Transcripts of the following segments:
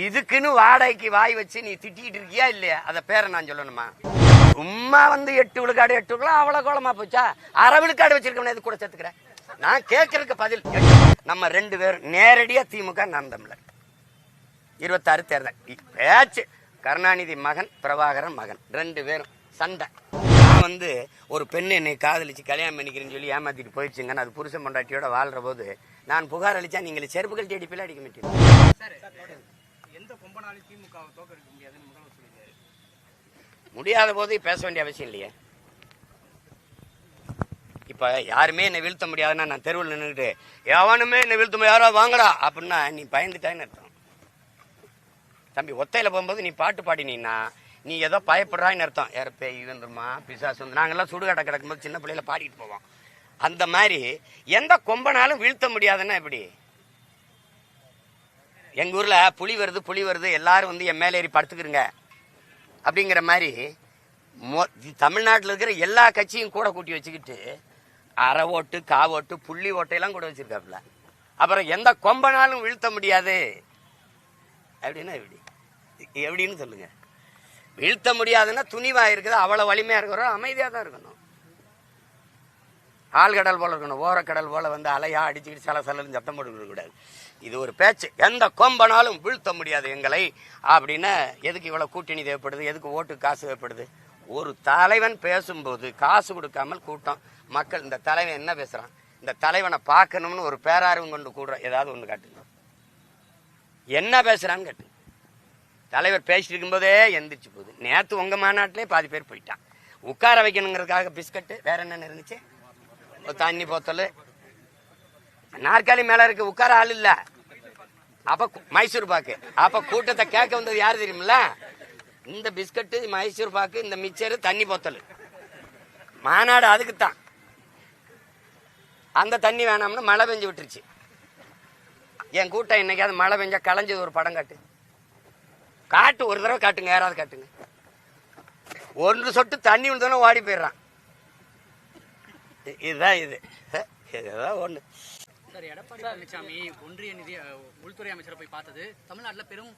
இதுக்குன்னு வாடகைக்கு வாய் வச்சு நீ திட்டிட்டு இருக்கியா இல்லையா? அத பேரை நான் சொல்லணுமா? சும்மா வந்து எட்டு விழுக்காடு எட்டு விழுக்காடு அவ்வளவு கோலமா போச்சா? அரை விழுக்காடு வச்சிருக்கேன் இது கூட சேர்த்துக்கிறேன் நான் கேட்கறதுக்கு பதில் நம்ம ரெண்டு பேரும் நேரடியா திமுக நான் தமிழர் இருபத்தாறு தேர்தல். பேச்சு. கருணாநிதி மகன் பிரபாகரன் மகன். ரெண்டு பேரும் சண்டை. நான் வந்து ஒரு பெண்ணை என்னை காதலிச்சு கல்யாணம் பண்ணிக்கிறேன்னு சொல்லி ஏமாத்திட்டு போயிடுச்சுங்கன்னு அது புருஷன் பொண்டாட்டியோட வாழ்ற போது நான் புகார் அளிச்சா நீங்கள் செருப்புகள் தேடி பிள்ளை அடிக்க மாட்டீங்க. எந்த கொம்பனாலும் திமுகவை தோக்கடிக்க முடியாதுன்னு முதல்வர் சொல்லியிருக்காரு. முடியாத போது பேச வேண்டிய அவசியம் இல்லையே. இப்ப யாருமே என்னை வீழ்த்த முடியாதுன்னா நான் தெருவில் நின்றுட்டு எவனுமே என்னை வீழ்த்த முடியாது யாரோ வாங்கடா அப்படின்னா நீ பயந்துட்டான்னு அர்த்தம். தம்பி ஒத்தையில போகும்போது நீ பாட்டு பாடினீன்னா நீ ஏதோ பயப்படுறான்னு அர்த்தம். இறப்பே பேய் வந்துருமா பிசாசு வந்து நாங்கெல்லாம் சுடுகாட்டை கிடக்கும்போது சின்ன பிள்ளையில பாடிட்டு போவோம். அந்த மாதிரி எந்த கொம்பனாலும் வீழ்த்த முடியாதுன்னா எப்படி? எங்க ஊர்ல புலி வருது புலி வருது எல்லாரும் வந்து என் மேலே ஏறி படுத்துக்கிறங்க அப்படிங்கிற மாதிரி மொ தமிழ்நாட்டில் இருக்கிற எல்லா கட்சியும் கூட கூட்டி வச்சுக்கிட்டு அரை ஓட்டு கா ஓட்டு புள்ளி ஓட்டையெல்லாம் கூட வச்சிருக்காப்புல. அப்புறம் எந்த கொம்பனாலும் வீழ்த்த முடியாது. அப்படின்னா எப்படி? எப்படின்னு சொல்லுங்க. வீழ்த்த முடியாதுன்னா துணிவாக இருக்குது அவ்வளோ வலிமையாக இருக்கிறோம் அமைதியாக தான் இருக்கணும். ஆழ்கடல் போல இருக்கணும் ஓரக்கடல் போல வந்து அலையா அடிச்சுக்கிட்டு சில சலன்னு சத்தம் போட்டுக்கூடாது இது ஒரு பேச்சு. எந்த கொம்பனாலும் வீழ்த்த முடியாது எங்களை. அப்படின்னு எதுக்கு இவ்வளோ கூட்டணி தேவைப்படுது? எதுக்கு ஓட்டு காசு தேவைப்படுது? ஒரு தலைவன் பேசும்போது காசு கொடுக்காமல் கூட்டம். மக்கள் இந்த தலைவன் என்ன பேசுகிறான் இந்த தலைவனை பார்க்கணும்னு ஒரு பேரார்வம் கொண்டு கூடுறோம் ஏதாவது ஒன்று காட்டுங்க. என்ன பேசுகிறான்னு கேட்டு. தலைவர் பேசிட்டு இருக்கும்போதே எந்திரிச்சு போகுது. நேற்று உங்கள் மாநாட்டிலே பாதி பேர் போயிட்டான். உட்கார வைக்கணுங்கிறதுக்காக பிஸ்கட்டு வேற என்னென்ன இருந்துச்சு? ஒரு தண்ணி போத்தல். நாற்காலி மேல இருக்கு உட்கார ஆள் இல்ல. அப்ப மைசூர் பாக்கு. அப்ப கூட்டத்தை கேட்க வந்தது யாரு தெரியுமில்ல? இந்த பிஸ்கட்டு மைசூர் பாக்கு இந்த மிச்சரு தண்ணி போத்தல். மாநாடு அதுக்கு தான் அந்த தண்ணி வேணாம்னு மழை பெஞ்சு விட்டுருச்சு. என் கூட்டம் இன்னைக்காவது மழை பெஞ்சா களைஞ்சது ஒரு படம் காட்டு. காட்டு ஒரு தடவை காட்டுங்க யாராவது காட்டுங்க. ஒன்று சொட்டு தண்ணி விழுந்தோன்னே ஓடி போயிடுறான். இதுதான் இது. இதுதான் ஒன்று சார் எடப்பாடி பழனிசாமி ஒன்றிய நிதி உள்துறை அமைச்சரை போய் பார்த்தது தமிழ்நாட்டில் பெரும்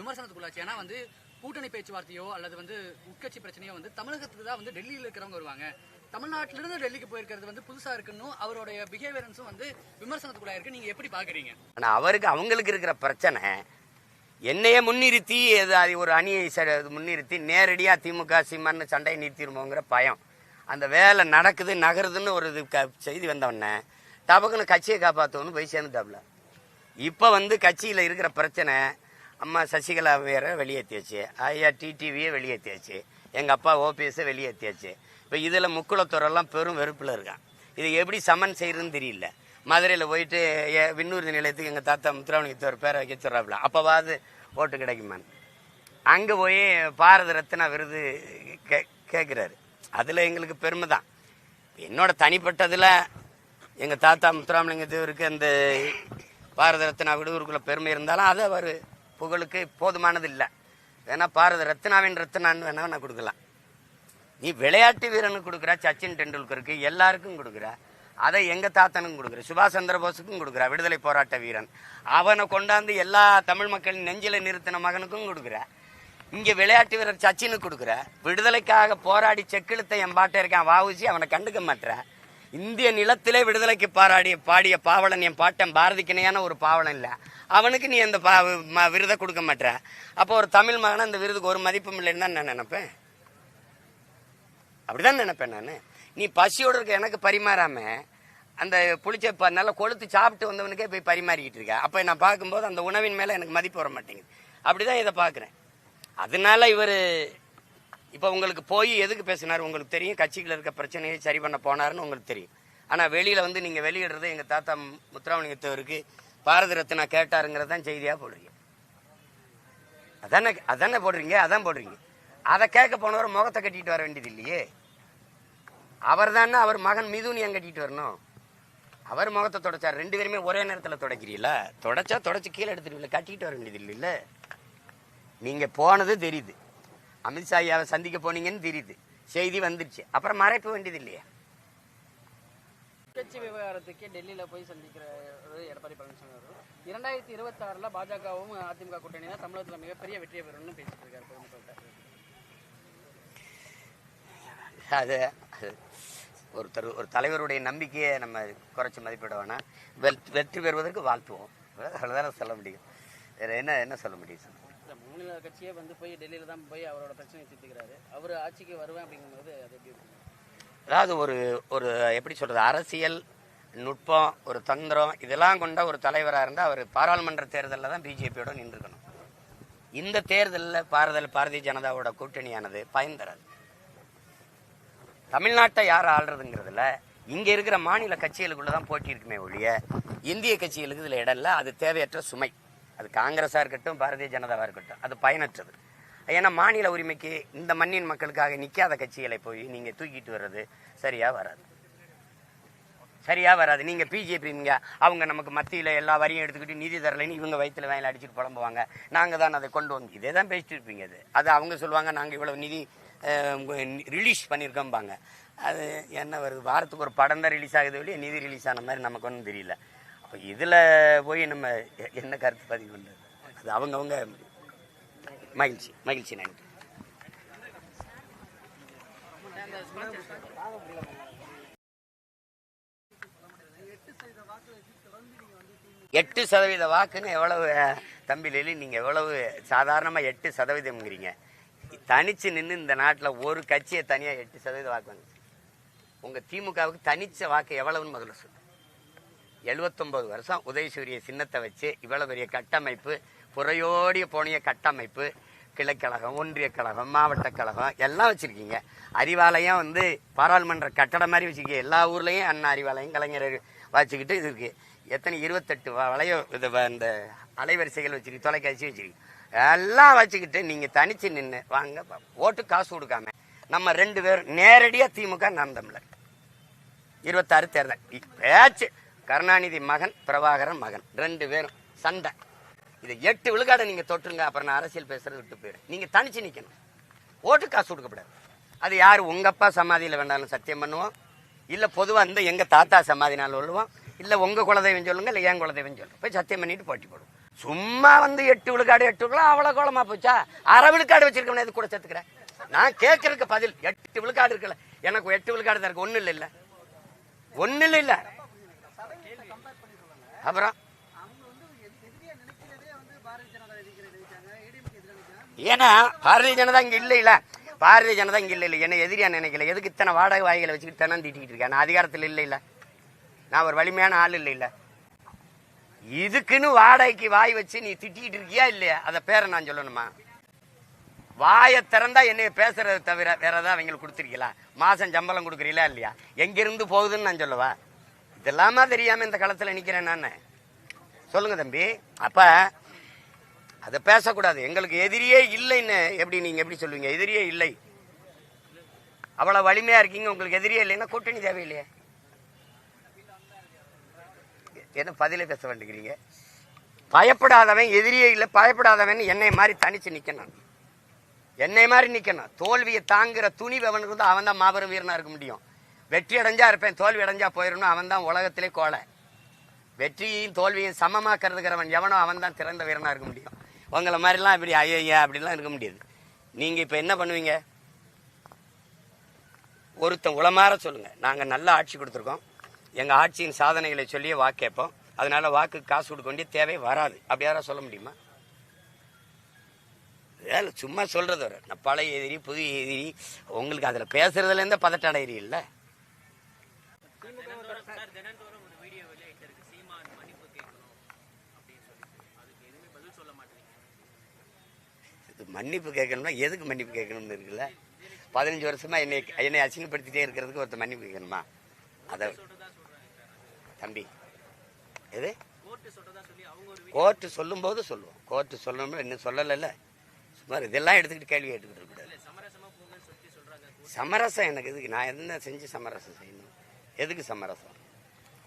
விமர்சனத்துக்குள்ளாச்சு. ஏன்னா வந்து கூட்டணி பேச்சுவார்த்தையோ அல்லது வந்து உட்கட்சி பிரச்சனையோ வந்து தமிழகத்துக்கு தான் வந்து டெல்லியில் இருக்கிறவங்க வருவாங்க. தமிழ்நாட்டில இருந்து டெல்லிக்கு போயிருக்கிறது வந்து புதுசா இருக்குன்னு அவருடைய பிஹேவியரன்ஸும் வந்து விமர்சனத்துக்குள்ளா இருக்கு. நீங்க எப்படி பாக்குறீங்க? ஆனா அவருக்கு அவங்களுக்கு இருக்கிற பிரச்சனை என்னையே முன்னிறுத்தி அது ஒரு அணியை முன்னிறுத்தி நேரடியா திமுக சீமான்னு சண்டையை நிறுத்திடுமோங்கிற பயம். அந்த வேலை நடக்குது நகருதுன்னு ஒரு இது க- செய்தி வந்தவொடனே டபக்குன்னு கட்சியை காப்பாற்றணும்னு போய் சேர்ந்துட்டாப்ல. இப்போ வந்து கட்சியில் இருக்கிற பிரச்சனை அம்மா சசிகலா வேற வெளியேற்றியாச்சு ஐயா டிடிவியை வெளியேற்றியாச்சு எங்கள் அப்பா ஓபிஎஸை வெளியேற்றியாச்சு இப்போ இதில் முக்குளத்தூரெல்லாம் பெரும் வெறுப்பில் இருக்கான். இது எப்படி சமன் செய்யறதுன்னு தெரியல. மதுரையில் போயிட்டு ஏ விண்ணூர்தி நிலையத்துக்கு எங்கள் தாத்தா முத்துராமலிங்கத்தை ஒரு பேரை வைக்க சொல்கிறாப்புல அப்போவாது ஓட்டு கிடைக்குமான்னு. அங்கே போய் பாரத ரத்னா விருது கே கேட்குறாரு அதில் எங்களுக்கு பெருமை தான் என்னோட தனிப்பட்டதில் எங்கள் தாத்தா முத்துராமலிங்க தேவருக்கு அந்த பாரத ரத்னா விடுவருக்குள்ள பெருமை இருந்தாலும் அது அவர் புகழுக்கு போதுமானது இல்லை. வேணா பாரத ரத்னாவின் ரத்னான்னு வேணா நான் கொடுக்கலாம். நீ விளையாட்டு வீரனுக்கு கொடுக்குற சச்சின் டெண்டுல்கருக்கு எல்லாருக்கும் கொடுக்குற அதை எங்கள் தாத்தனுக்கும் கொடுக்குற சுபாஷ் சந்திர போஸுக்கும் கொடுக்குற விடுதலை போராட்ட வீரன். அவனை கொண்டாந்து எல்லா தமிழ் மக்களின் நெஞ்சில நிறுத்தின மகனுக்கும் கொடுக்குற. இங்க விளையாட்டு வீரர் சச்சினுக்கு கொடுக்குற. விடுதலைக்காக போராடி செக்கிழுத்த என் பாட்டை இருக்கான் வாவுசி அவனை கண்டுக்க மாட்டுற இந்திய நிலத்திலே விடுதலைக்கு பாராடி பாடிய பாவலன் என் பாட்டன் பாரதிக்கிணையான ஒரு பாவலன் இல்லை. அவனுக்கு நீ அந்த பா- விருதை கொடுக்க மாட்டுற. அப்போ ஒரு தமிழ் மகனை அந்த விருதுக்கு ஒரு மதிப்பும் இல்லைன்னு தான் நான் நினைப்பேன். அப்படிதான் நினைப்பேன் நான். நீ பசியோடு இருக்க எனக்கு பரிமாறாம அந்த புளிச்ச நல்லா கொளுத்து சாப்பிட்டு வந்தவனுக்கே போய் பரிமாறிக்கிட்டு இருக்க. அப்போ நான் பார்க்கும்போது அந்த உணவின் மேலே எனக்கு மதிப்பு வர மாட்டேங்குது அப்படிதான் இதை பார்க்குறேன். அதனால இவர் இப்போ உங்களுக்கு போய் எதுக்கு பேசினார்? உங்களுக்கு தெரியும் கட்சிகள் இருக்க பிரச்சனையை சரி பண்ண போனாருன்னு உங்களுக்கு தெரியும். ஆனால் வெளியில் வந்து நீங்கள் வெளியிடுறது எங்கள் தாத்தா முத்துராமலிங்கத்தவருக்கு பாரத ரத்னா கேட்டாருங்கிறது தான் செய்தியாக போடுறீங்க. அதானே அதானே போடுறீங்க அதான் போடுறீங்க. அதை கேட்க போனவர் முகத்தை கட்டிட்டு வர வேண்டியது இல்லையே. அவர் தானே அவர் மகன் மிதுன் ஏன் கட்டிட்டு வரணும்? அவர் முகத்தை தொடச்சார். ரெண்டு பேருமே ஒரே நேரத்தில் தொடக்கிறீங்களா தொடச்சா தொடச்சு கீழே எடுத்துருவீங்களா கட்டிட்டு வர வேண்டியது இல்லை நீங்க போனது தெரியுது. அமித்ஷா ஐயாவை சந்திக்க போனீங்கன்னு தெரியுது. செய்தி வந்துருச்சு. அப்புறம் மறைக்க வேண்டியது இல்லையா? உட்கட்சி விவகாரத்துக்கே டெல்லியில போய் சந்திக்கிற எடப்பாடி பழனிசாமி அவர்கள். இரண்டாயிரத்தி இருபத்தி ஆறுல பாஜகவும் அதிமுக கூட்டணி தான் தமிழகத்துல மிகப்பெரிய வெற்றியை பெறும்னு பேசிட்டு இருக்காரு பொதுமக்கள்கிட்ட அது ஒருத்தர் ஒரு தலைவருடைய நம்பிக்கையை நம்ம குறைச்சி மதிப்பிட வேணாம். வெற்றி பெறுவதற்கு வாழ்த்துவோம். அவ்வளோதானே சொல்ல முடியும். வேற என்ன என்ன சொல்ல முடியும்? சார் மாநில கட்சியே வந்து போய் டெல்லியில தான் போய் அவரோட பிரச்சனையை தீர்த்துக்கிறாரு. அவர் ஆட்சிக்கு வருவேன் அப்படிங்கும்போது அது எப்படி இருக்கும்? அதாவது ஒரு ஒரு எப்படி சொல்றது அரசியல் நுட்பம் ஒரு தந்திரம் இதெல்லாம் கொண்ட ஒரு தலைவராக இருந்தால் அவர் பாராளுமன்ற தேர்தலில் தான் பிஜேபியோட நின்றுக்கணும். இந்த தேர்தலில் பாரதல் பாரதிய ஜனதாவோட கூட்டணியானது பயன் தராது தமிழ்நாட்டை யார் ஆள்றதுங்கிறதுல இங்கே இருக்கிற மாநில கட்சிகளுக்குள்ள தான் போட்டி இருக்குமே ஒழிய இந்திய கட்சிகளுக்கு இதில் இடம் இல்லை அது தேவையற்ற சுமை. அது காங்கிரஸாக இருக்கட்டும் பாரதிய ஜனதாவாக இருக்கட்டும் அது பயனற்றது. ஏன்னா மாநில உரிமைக்கு இந்த மண்ணின் மக்களுக்காக நிற்காத கட்சிகளை போய் நீங்கள் தூக்கிட்டு வர்றது சரியாக வராது. சரியாக வராது. நீங்க பிஜேபிங்க அவங்க நமக்கு மத்தியில் எல்லா வரியும் எடுத்துக்கிட்டு நிதி தரலைன்னு இவங்க வயிற்றில் வயல அடிச்சுட்டு புலம்புவாங்க. நாங்கள் தான் அதை கொண்டு வந்து இதே தான் பேசிட்டு இருப்பீங்க அது அது அவங்க சொல்லுவாங்க நாங்கள் இவ்வளோ நிதி ரிலீஸ் பண்ணியிருக்கோம்பாங்க அது என்ன வருது? வாரத்துக்கு ஒரு படம் தான் ரிலீஸ் ஆகுது இல்லையா நிதி ரிலீஸ் ஆன மாதிரி நமக்கு ஒன்றும் தெரியல. அப்போ இதில் போய் நம்ம என்ன கருத்து பதிவு பண்ணுறது அது அவங்கவுங்க மகிழ்ச்சி மகிழ்ச்சி நன்றி. எட்டு சதவீத வாக்குன்னு எவ்வளவு தம்பி லெலி நீங்கள் எவ்வளவு சாதாரணமாக எட்டு சதவீதம்ங்கிறீங்க. தனிச்சு நின்று இந்த நாட்டில் ஒரு கட்சியை தனியாக எட்டு சதவீத வாக்கு வந்துச்சு. உங்கள் திமுகவுக்கு தனிச்ச வாக்கு எவ்வளவுன்னு முதல்ல சொல்லு. எழுபத்தொம்பது வருஷம் உதயசூரிய சின்னத்தை வச்சு இவ்வளோ பெரிய கட்டமைப்பு புறையோடிய போனிய கட்டமைப்பு கிளைக்கழகம் ஒன்றிய கழகம் மாவட்ட கழகம் எல்லாம் வச்சுருக்கீங்க. அறிவாலயம் வந்து பாராளுமன்ற கட்டடம் மாதிரி வச்சுருக்கீங்க. எல்லா ஊர்லேயும் அண்ணா அறிவாலயம் கலைஞர் வச்சுக்கிட்டு இது இருக்குது எத்தனை இருபத்தெட்டு வளைய இது வ- இந்த அலைவரிசைகள் வச்சுருக்கு தொலைக்காட்சி வச்சுருக்கீங்க எல்லாம் வச்சுக்கிட்டு நீங்கள் தனிச்சு நின்று வாங்க ஓட்டு காசு கொடுக்காம நம்ம ரெண்டு பேரும் நேரடியாக திமுக நாம் தமிழர். இருபத்தாறு தேர்தல். பேச்சு கருணாநிதி மகன் பிரபாகரன் மகன். ரெண்டு பேரும் சண்டை. இது எட்டு விழுக்காடை நீங்க தொட்டுருங்க அப்புறம் நான் அரசியல் பேசுறது விட்டு போயிடும் நீங்க தனிச்சு நிக்கணும். ஓட்டு காசு கொடுக்கப்படாது. அது யார்? உங்க அப்பா சமாதியில் வேண்டாலும் சத்தியம் பண்ணுவோம். இல்ல பொதுவா இந்த எங்க தாத்தா சமாதினால சொல்லுவோம். இல்ல உங்க குலதெய்வம் சொல்லுங்க இல்ல என் குலதெய்வம் சொல்லுங்க. போய் சத்தியம் பண்ணிட்டு போட்டி போடுவோம். சும்மா வந்து எட்டு விழுக்காடு எட்டு விழுக்காடு அவ்வளவு கோலமா போச்சா? அரை விழுக்காடு வச்சிருக்கவன இது கூட சேர்த்துக்கிறேன் நான் கேட்கறதுக்கு பதில். எட்டு விழுக்காடு இருக்குல்ல. எனக்கு எட்டு விழுக்காடு தான் இருக்கு. ஒண்ணு இல்ல. இல்ல ஒண்ணு இல்ல. அப்புறம்? ஏன்னா பாரதிய ஜனதா இங்க இல்ல பாரதிய ஜனதா இங்க இல்லை இல்லை என்ன எதிரியா நினைக்கல. எதுக்கு இத்தனை வாடகை வாய்களை வச்சுக்கிட்டு தினம் திட்டிக்கிட்டு இருக்கேன்? நான் அதிகாரத்தில் இல்லை இல்லை நான் ஒரு வலிமையான ஆள் இல்லை இல்லை இதுக்குன்னு வாடகைக்கு வாய் வச்சு நீ திட்டிக்கிட்டு இருக்கியா இல்லையா? அதை பேரை நான் சொல்லணுமா? வாயை திறந்தா என்னைய பேசுறதை தவிர வேற ஏதாவது அவங்களுக்கு கொடுத்துருக்கீங்களா? மாசம் சம்பளம் கொடுக்குறீங்களா இல்லையா? எங்கிருந்து போகுதுன்னு நான் சொல்லவா? இதெல்லாமா தெரியாம இந்த களத்துல நிக்கிறேன் நான். சொல்லுங்க தம்பி. அப்ப அதை பேசக்கூடாது. எங்களுக்கு எதிரியே இல்லைன்னு எப்படி நீங்க எப்படி சொல்லுவீங்க? எதிரியே இல்லை. அவ்வளவு வலிமையா இருக்கீங்க. உங்களுக்கு எதிரியே இல்லைன்னா கூட்டணி தேவையில்லையே. என்ன பதிலே பேச வேண்டிக்கிறீங்க பயப்படாதவன் எதிரியே இல்லை. பயப்படாதவன் என்னை மாதிரி தனிச்சு நிக்கணும். என்னை மாதிரி நிக்கணும். தோல்வியை தாங்குற துணிவு அவனுக்கு வந்து அவன் தான் மாபெரும் வீரனா இருக்க முடியும். வெற்றி அடைஞ்சா இருப்பேன் தோல்வி அடைஞ்சா போயிடணும் அவன் தான் உலகத்திலே கோலை வெற்றியையும் தோல்வியையும் சமமாக்கிறதுக்கிறவன் எவனோ அவன் தான் திறந்த வீரனாக இருக்க முடியும். உங்களை மாதிரிலாம் இப்படி ஐயா அப்படிலாம் இருக்க முடியாது. நீங்கள் இப்போ என்ன பண்ணுவீங்க? ஒருத்தன் உளமாற சொல்லுங்கள் நாங்கள் நல்ல ஆட்சி கொடுத்துருக்கோம். எங்கள் ஆட்சியின் சாதனைகளை சொல்லியே வாக்கு கேட்போம். அதனால வாக்கு காசு கொடுக்க வேண்டிய தேவை வராது. அப்படி யாராவது சொல்ல முடியுமா? வேலை சும்மா சொல்கிறது ஒரு நான் பழைய எதிரி புதிய எதிரி. உங்களுக்கு அதில் பேசுறதுல இருந்த பதட்ட அடையிறி இல்ல இது மன்னிப்பு கேட்கணும்னா எதுக்கு மன்னிப்பு கேட்கணும்னு இருக்குல்ல? பதினஞ்சு வருஷமா என்னை என்னை அசிங்கப்படுத்திட்டே இருக்கிறதுக்கு ஒருத்தர் மன்னிப்பு கேட்கணுமா? அத தம்பி. எது? கோர்ட்டு சொல்லும்போது சொல்லுவோம். கோர்ட்டு சொல்லணும் இன்னும் சொல்லலைல்ல. சுமார் இதெல்லாம் எடுத்துக்கிட்டு கேள்வி கேட்டுக்கிட்டு இருக்கக்கூடாது சமரசம் எனக்கு எதுக்கு? நான் என்ன செஞ்சு சமரசம் செய்யணும்? எதுக்கு சமரசம்?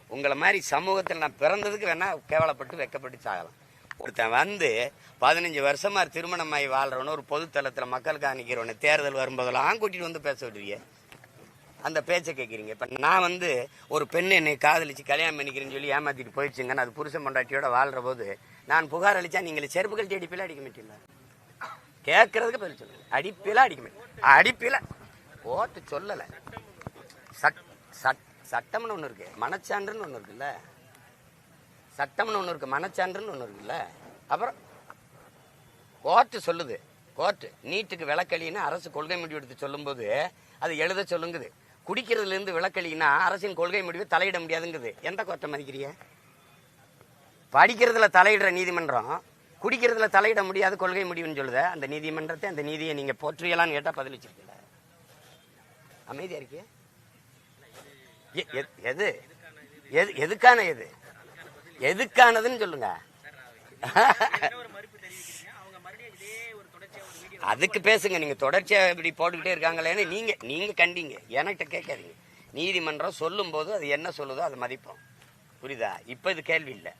உங்களை மாதிரி சமூகத்தில் நான் பிறந்ததுக்கு வேணா கேவலப்பட்டு வெக்கப்பட்டு சாகலாம். ஒருத்தன் வந்து பதினஞ்சு வருஷமா திருமணமாகி வாழ்றவன ஒரு பொதுத்தளத்தில் மக்களுக்காக நிற்கிறவன தேர்தல் வரும்போதெல்லாம் கூட்டிட்டு வந்து பேச விடுவீங்க அந்த பேச்சை கேட்குறீங்க இப்போ நான் வந்து ஒரு பெண் என்னை காதலிச்சு கல்யாணம் பண்ணிக்கிறேன்னு சொல்லி ஏமாத்திட்டு போயிடுச்சுங்கன்னு அது புருஷன் பொண்டாட்டியோட வாழ்ற போது நான் புகார் அளிச்சா நீங்கள் செருப்புகள் அடிப்பில அடிக்க மாட்டீங்களா? கேட்கறதுக்கு பதில் சொல்லுங்க. அடிப்பில அடிக்க மாட்டேன் அடிப்பில. ஓட்டு சொல்லலை. சட் சட் சட்டம்னு ஒன்று இருக்கு. மனச்சான்றுன்னு ஒன்று இருக்குல்ல. சட்டம்னு ஒன்று இருக்குது மனச்சான்றுன்னு ஒன்று இருக்குல்ல? அப்புறம் கோர்ட்டு சொல்லுது கோர்ட்டு நீட்டுக்கு விளக்கலின்னு அரசு கொள்கை முடிவு எடுத்து சொல்லும்போது அது எழுத சொல்லுங்குது. குடிக்கிறதுலேருந்து இருந்து அரசின் கொள்கை முடிவு தலையிட முடியாதுங்குது. எந்த கோர்ட்டை மதிக்கிறிய படிக்கிறதுல தலையிடுற நீதிமன்றம் குடிக்கிறதுல தலையிட முடியாது கொள்கை முடிவுன்னு சொல்லுத அந்த நீதிமன்றத்தை அந்த நீதியை நீங்கள் போற்றியலான்னு கேட்டால் பதில் வச்சிருக்கீங்களா அமைதியாக இருக்கே எ- எது? எது எதுக்கான எது எதுக்கானதுன்னு சொல்லுங்க. அதுக்கு பேசுங்க நீங்க தொடர்ச்சியா இப்படி போட்டுக்கிட்டே இருக்காங்களேன்னு நீங்க நீங்க கண்டீங்க. என்கிட்ட கேட்காதீங்க. நீதிமன்றம் சொல்லும் போது அது என்ன சொல்லுதோ அதை மதிப்போம். புரியுதா? இப்ப இது கேள்வி இல்லை.